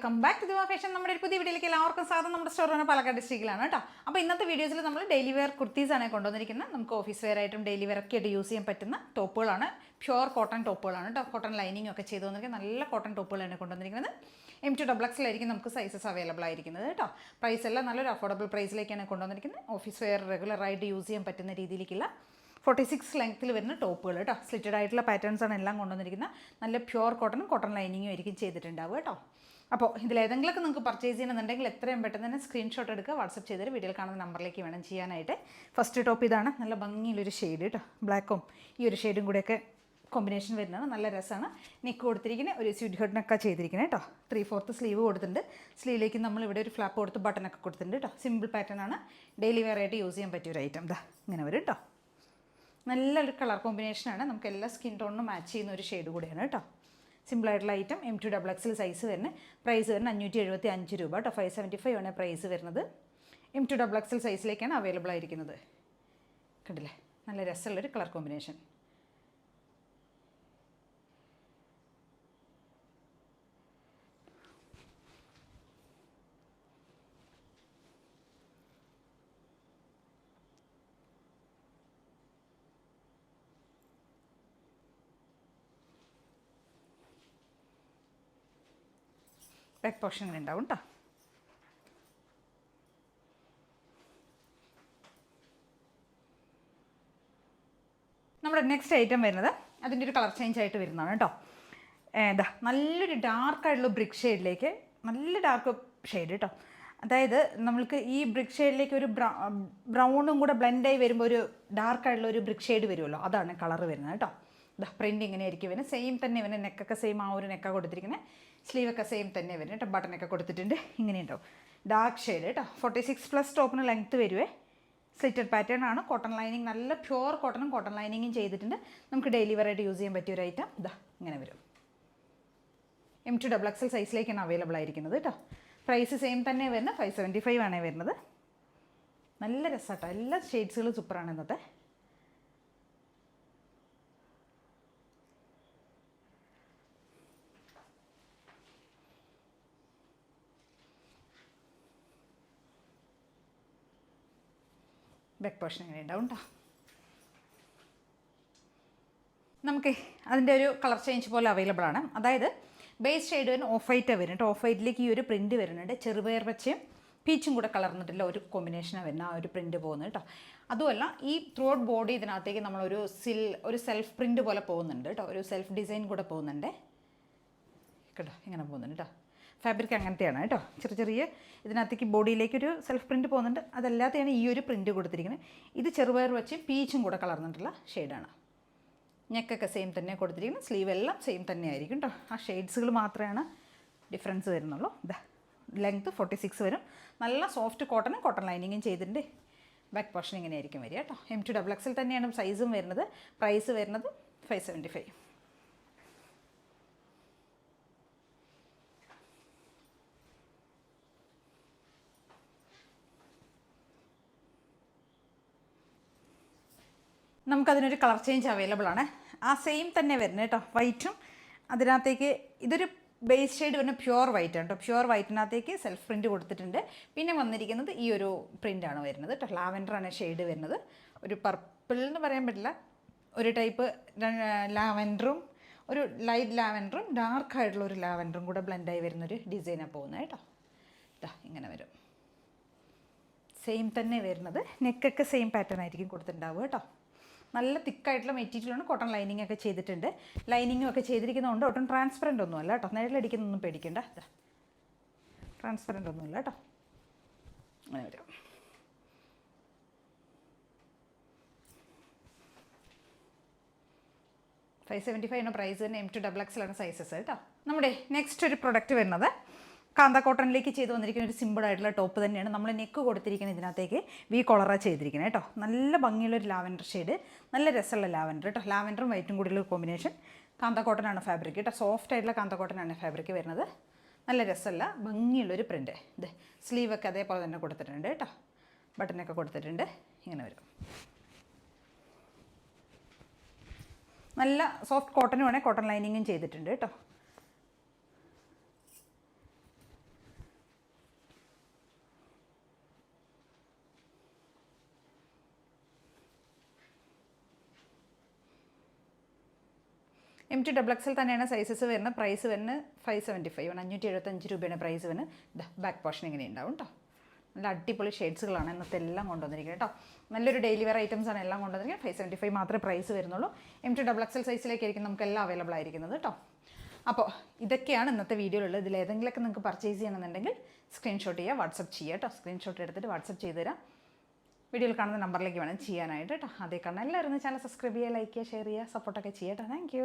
Welcome back to Diva Fashion നമ്മുടെ ഒരു പുതിയ വീഡിയോയിലേക്ക് എല്ലാവർക്കും സ്വാഗതം. നമ്മുടെ സ്റ്റോർ തന്നെ പാലക്കാട് ഡിസ്ട്രിക്റ്റിലാണ് കേട്ടോ. അപ്പോൾ ഇന്നത്തെ വീഡിയോസിൽ നമ്മൾ ഡെയിലി വെയർ കുർത്തീസാണ് കൊണ്ടുവന്നിരിക്കുന്നത്. നമുക്ക് ഓഫീസ് വെയർ ആയിട്ടും ഡെയിലി വെയർ ഒക്കെ ആയിട്ട് യൂസ് ചെയ്യാൻ പറ്റുന്ന ടോപ്പുകളാണ് പ്യുവർ കോട്ടൺ ടോപ്പുകളാണ് കേട്ടോ. കോട്ടൺ ലൈനിങ് ഒക്കെ ചെയ്തു വന്നിരിക്കുന്നത് നല്ല കോട്ടൺ ടോപ്പുകളാണ് കൊണ്ടുവന്നിരിക്കുന്നത്. എം ടു ഡബിൾ എക്സിലായിരിക്കും നമുക്ക് സൈസസ് അവൈലബിൾ ആയിരിക്കുന്നത് കേട്ടോ. പ്രൈസ് എല്ലാം നല്ലൊരു അഫോർഡബിൾ പ്രൈസിലേക്കാണ് കൊണ്ടുവന്നിരിക്കുന്നത്. ഓഫീസ് വെയർ റെഗുലറായിട്ട് യൂസ് ചെയ്യാൻ പറ്റുന്ന രീതിയിലേക്കുള്ള ഫോർട്ടി സിക്സ് ലെങ്ത്തിൽ വരുന്ന ടോപ്പുകൾ കേട്ടോ. സ്ലിറ്റഡ് ആയിട്ടുള്ള പാറ്റേൺസ് ആണ് എല്ലാം കൊണ്ടുവന്നിരിക്കുന്നത്. നല്ല പ്യുവർ കോട്ടണും കോട്ടൺ ലൈനിങ്ങും ആയിരിക്കും ചെയ്തിട്ടുണ്ടാവുക കേട്ടോ. അപ്പോൾ ഇതിലേതെങ്കിലുമൊക്കെ നിങ്ങൾക്ക് പർച്ചേസ് ചെയ്യണമെന്നുണ്ടെങ്കിൽ എത്രയും പെട്ടെന്ന് തന്നെ സ്ക്രീൻഷോട്ട് എടുക്കുക വാട്സപ്പ് ചെയ്തിട്ട് വീഡിയോയിൽ കാണുന്ന നമ്പറിലേക്ക് വേണം ചെയ്യാനായിട്ട്. ഫസ്റ്റ് ടോപ്പ് ഇതാണ്. നല്ല ഭംഗിയിലൊരു ഷെയ്ഡ് കേട്ടോ ബ്ലാക്കും ഈ ഒരു ഷെയ്ഡും കൂടെയൊക്കെ കോമ്പിനേഷൻ വരുന്നതാണ്. നല്ല രസമാണ്. നെക്ക് കൊടുത്തിരിക്കുന്നത് ഒരു സ്വീറ്റ് ഹെഡിനൊക്കെ ചെയ്തിരിക്കുന്നത് കേട്ടോ ത്രീ ഫോർത്ത് സ്ലീവ് കൊടുത്തിട്ടുണ്ട്. സ്ലീവിലേക്ക് നമ്മൾ ഇവിടെ ഒരു ഫ്ലാപ്പ് കൊടുത്ത് ബട്ടനൊക്കെ കൊടുത്തിട്ടുണ്ട് കേട്ടോ സിമ്പിൾ പാറ്റേൺ ആണ്. ഡെയിലി വെയർ ആയിട്ട് യൂസ് ചെയ്യാൻ പറ്റിയ ഒരു ഐറ്റം ദാ. ഇങ്ങനെ വരും കേട്ടോ നല്ലൊരു കളർ കോമ്പിനേഷനാണ് നമുക്ക് എല്ലാ സ്കിൻ ടോണിനും മാച്ച് ചെയ്യുന്ന ഒരു ഷെയ്ഡ് കൂടിയാണ് കേട്ടോ സിമ്പിളായിട്ടുള്ള item M to double XL size വരുന്നത് പ്രൈസ് വരുന്നത് അഞ്ഞൂറ്റി എഴുപത്തി അഞ്ച് രൂപ കേട്ടോ ഫൈവ് സെവന്റി ഫൈവ് ആണ് പ്രൈസ് വരുന്നത്. എം ടു ഡബിൾ എക്സിൽ സൈസിലേക്കാണ് അവൈലബിൾ ആയിരിക്കുന്നത്. കണ്ടില്ലേ? നല്ല രസമുള്ളൊരു കളർ കോമ്പിനേഷൻ ബാക്ക് പോർഷൻ ഇങ്ങനെ ഉണ്ടാവും കേട്ടോ നമ്മുടെ നെക്സ്റ്റ് ഐറ്റം വരുന്നത് അതിന്റെ ഒരു കളർ ചേഞ്ച് ആയിട്ട് വരുന്നതാണ് കേട്ടോ എന്താ നല്ലൊരു ഡാർക്ക് ആയിട്ടുള്ള ബ്രിക്ക് ഷെയ്ഡിലേക്ക് നല്ല ഡാർക്ക് ഷെയ്ഡ് കേട്ടോ അതായത് നമ്മൾക്ക് ഈ ബ്രിക്ക് ഷെയ്ഡിലേക്ക് ഒരു ബ്രൗണും കൂടെ ബ്ലെൻഡായി വരുമ്പോൾ ഒരു ഡാർക്കായിട്ടുള്ള ഒരു ബ്രിക്ക് ഷെയ്ഡ് വരുമല്ലോ അതാണ് കളർ വരുന്നത് കേട്ടോ പ്രിന്റ് ഇങ്ങനെ ആയിരിക്കും ഇവന്. സെയിം തന്നെ ഇവന് നെക്കൊക്കെ സെയിം ആ ഒരു നെക്ക കൊടുത്തിരിക്കുന്നത് സ്ലീവൊക്കെ സെയിം തന്നെ വരുന്നത് കേട്ടോ ബട്ടനൊക്കെ കൊടുത്തിട്ടുണ്ട്. ഇങ്ങനെ ഉണ്ടാവും ഡാർക്ക് ഷെയ്ഡ് കേട്ടോ ഫോർട്ടി സിക്സ് പ്ലസ് ടോപ്പിന് ലെങ്ത്ത് വരുവേ. സ്ലിറ്റഡ് പാറ്റേൺ ആണ്. കോട്ടൺ ലൈനിങ് നല്ല പ്യുവർ കോട്ടണും കോട്ടൺ ലൈനിങ്ങും ചെയ്തിട്ടുണ്ട്. നമുക്ക് ഡെയിലി വെറൈറ്റി യൂസ് ചെയ്യാൻ പറ്റിയ ഒരു ഐറ്റം ഇതാ ഇങ്ങനെ വരും. എം ടു ഡബിൾ എക്സൽ സൈസിലേക്കാണ് അവൈലബിൾ ആയിരിക്കുന്നത് കേട്ടോ പ്രൈസ് സെയിം തന്നെ വരുന്നത്. ഫൈവ് സെവന്റി ഫൈവ് ആണേ വരുന്നത്. നല്ല രസമാട്ടോ എല്ലാ ഷെയ്ഡ്സുകളും സൂപ്പറാണ് ഇന്നത്തെ. ബാക്ക് പോർഷൻ ഇങ്ങനെ ഉണ്ടാവും കേട്ടോ നമുക്ക് അതിന്റെ ഒരു കളർ ചേഞ്ച് പോലെ അവൈലബിൾ ആണ്. അതായത് ബേസ് ഷെയ്ഡ് വരുന്ന ഓഫ് വൈറ്റ് വരുന്നുണ്ട് ഓഫ് വൈറ്റിലേക്ക് ഈ ഒരു പ്രിന്റ് വരുന്നുണ്ട്. ചെറുപയർ പച്ചയും പീച്ചും കൂടെ കളർന്നിട്ടുള്ള ഒരു കോമ്പിനേഷനാണ് വരുന്നത് ആ ഒരു പ്രിന്റ് പോകുന്നത് കേട്ടോ അതുമല്ല ഈ ത്രൂ ഔട്ട് ബോഡി ഇതിനകത്തേക്ക് നമ്മളൊരു സിൽ ഒരു സെൽഫ് പ്രിന്റ് പോലെ പോകുന്നുണ്ട് കേട്ടോ ഒരു സെൽഫ് ഡിസൈൻ കൂടെ പോകുന്നുണ്ട്. കേട്ടോ ഇങ്ങനെ പോകുന്നുണ്ട് കേട്ടോ ഫാബ്രിക് അങ്ങനത്തെയാണ് കേട്ടോ. ചെറിയ ചെറിയ ഇതിനകത്തേക്ക് ബോഡിയിലേക്ക് ഒരു സെൽഫ് പ്രിന്റ് പോകുന്നുണ്ട്. അതല്ലാതെയാണ് ഈ ഒരു പ്രിന്റ് കൊടുത്തിരിക്കുന്നത്. ഇത് ചെറുപയർ വെച്ച് പീച്ചും കൂടെ കളർന്നിട്ടുള്ള ഷെയ്ഡാണ് നെക്കൊക്കെ സെയിം തന്നെ കൊടുത്തിരിക്കുന്നത്. സ്ലീവ് എല്ലാം സെയിം തന്നെ ആയിരിക്കും കേട്ടോ. ആ ഷെയ്ഡ്സുകൾ മാത്രമാണ് ഡിഫറൻസ് വരുന്നുള്ളൂ. ഇതാ ലെങ്ത്ത് ഫോർട്ടി സിക്സ് വരും. നല്ല സോഫ്റ്റ് കോട്ടണും കോട്ടൺ ലൈനിങ്ങും ചെയ്തിട്ടുണ്ട്. ബാക്ക് പോർഷൻ ഇങ്ങനെ ആയിരിക്കും വരിക കേട്ടോ. എം ടു ഡബിൾ എക്സിൽ തന്നെയാണ് സൈസും വരുന്നത്. പ്രൈസ് വരുന്നത് ഫൈവ് സെവന്റി ഫൈവ് നമുക്കതിനൊരു കളർ ചേഞ്ച് അവൈലബിൾ ആണ്. ആ സെയിം തന്നെ വരുന്നത് കേട്ടോ വൈറ്റും അതിനകത്തേക്ക് ഇതൊരു ബേസ് ഷെയ്ഡ് വരുന്ന പ്യുവർ വൈറ്റ് ആണ് കേട്ടോ പ്യുവർ വൈറ്റിനകത്തേക്ക് സെൽഫ് പ്രിന്റ് കൊടുത്തിട്ടുണ്ട്. പിന്നെ വന്നിരിക്കുന്നത് ഈ ഒരു പ്രിന്റാണ് വരുന്നത് കേട്ടോ ലാവൻഡറാണ് ഷെയ്ഡ് വരുന്നത്. ഒരു പർപ്പിൾ എന്ന് പറയാൻ പറ്റില്ല. ഒരു ടൈപ്പ് ലാവൻഡറും ഒരു ലൈറ്റ് ലാവൻഡറും ഡാർക്ക് ആയിട്ടുള്ള ഒരു ലാവൻഡറും കൂടെ ബ്ലെൻഡായി വരുന്നൊരു ഡിസൈനാണ് പോകുന്നത് കേട്ടോ ഇതാ ഇങ്ങനെ വരും. സെയിം തന്നെ വരുന്നത്. നെക്കൊക്കെ സെയിം പാറ്റേൺ ആയിരിക്കും കൊടുത്തിട്ടുണ്ടാവുക കേട്ടോ നല്ല തിക്കായിട്ടുള്ള മെറ്റീരിയലാണ് കോട്ടൺ ലൈനിങ് ഒക്കെ ചെയ്തിട്ടുണ്ട്. ലൈനിങ്ങും ഒക്കെ ചെയ്തിരിക്കുന്നതുകൊണ്ട് ഒട്ടും ട്രാൻസ്പെറന്റ് ഒന്നും അല്ല കേട്ടോ. നേരിലടിക്കുന്നൊന്നും പേടിക്കണ്ട. ട്രാൻസ്പെറന്റ് ഒന്നുമില്ല കേട്ടോ. അങ്ങനെ വരും. ഫൈവ് സെവന്റി ഫൈവിന് പ്രൈസ് തന്നെ എം ടു ഡബിൾ എക്സിലാണ് സൈസസ് കേട്ടോ. നമ്മുടെ നെക്സ്റ്റ് ഒരു പ്രൊഡക്റ്റ് വരുന്നത്. കാന്ത കോട്ടണിലേക്ക് ചെയ്തു വന്നിരിക്കുന്ന ഒരു സിമ്പിൾ ആയിട്ടുള്ള ടോപ്പ് തന്നെയാണ്. നമ്മൾ നെക്ക് കൊടുത്തിരിക്കുന്നത് ഇതിനകത്തേക്ക്. വി കൊളറ ചെയ്തിരിക്കുന്നത് കേട്ടോ. നല്ല ഭംഗിയുള്ളൊരു ലാവൻഡർ ഷെയ്ഡ് നല്ല രസമുള്ള ലാവൻഡർ കേട്ടോ. ലാവൻഡറും വൈറ്റും കൂടിയുള്ള കോമ്പിനേഷൻ കാന്ത കോട്ടനാണ് ഫാബ്രിക് കേട്ടോ. സോഫ്റ്റ് ആയിട്ടുള്ള കാന്ത കോട്ടനാണ് ഫാബ്രിക് വരുന്നത്. നല്ല രസമല്ല ഭംഗിയുള്ളൊരു പ്രിന്റ് ഇത് സ്ലീവൊക്കെ അതേപോലെ തന്നെ കൊടുത്തിട്ടുണ്ട് കേട്ടോ. ബട്ടനൊക്കെ കൊടുത്തിട്ടുണ്ട്. ഇങ്ങനെ വരും. നല്ല സോഫ്റ്റ് കോട്ടനും വേണേൽ കോട്ടൺ ലൈനിങ്ങും ചെയ്തിട്ടുണ്ട് കേട്ടോ. എം ടി ഡബിൾ എക്സൽ തന്നെയാണ് സൈസസ് വരുന്നത്. പ്രൈസ് വരുന്നത് ഫൈവ് സെവന്റി ഫൈവ് ആണ്. അഞ്ഞൂറ്റി എഴുപത്തഞ്ച് രൂപയാണ് പ്രൈസ് വരുന്നത് ബാക്ക് പോർഷൻ ഇങ്ങനെ ഉണ്ടാവും കേട്ടോ നല്ല അടിപൊളി ഷെയ്ഡ്സുകളാണ് ഇന്നത്തെ എല്ലാം കൊണ്ടുവന്നിരിക്കുന്നത് കേട്ടോ നല്ലൊരു ഡെയിലി വെയർ ഐറ്റംസ് ആണ് എല്ലാം കൊണ്ടുവന്നിരിക്കുന്നത്. ഫൈവ് സെവന്റി ഫൈവ് മാത്രമേ പ്രൈസ് വരുന്നുള്ളൂ എം ടി ഡബിൾ എക്സൽ സൈസിലേക്കായിരിക്കും നമുക്ക് എല്ലാം അവൈലബിൾ ആയിരിക്കുന്നത് കേട്ടോ അപ്പോൾ ഇതൊക്കെയാണ് ഇന്നത്തെ വീഡിയോയിലുള്ളത് ഇതിൽ ഏതെങ്കിലുമൊക്കെ നിങ്ങൾക്ക് പർച്ചേസ് ചെയ്യണമെന്നുണ്ടെങ്കിൽ സ്ക്രീൻഷോട്ട് ചെയ്യുക വാട്സപ്പ് ചെയ്യുക കേട്ടോ സ്ക്രീൻഷോട്ട് എടുത്തിട്ട് വാട്സപ്പ് ചെയ്ത് തരാം. വീഡിയോയിൽ കാണുന്ന നമ്പറിലേക്ക് വേണം ചെയ്യാനായിട്ട് കേട്ടോ അതേ കാണാൻ എല്ലാവരും ചാനൽ സബ്സ്ക്രൈബ് ചെയ്യുക ലൈക്ക് ചെയ്യുക ഷെയർ ചെയ്യുക സപ്പോർട്ടൊക്കെ ചെയ്യാം കേട്ടോ താങ്ക്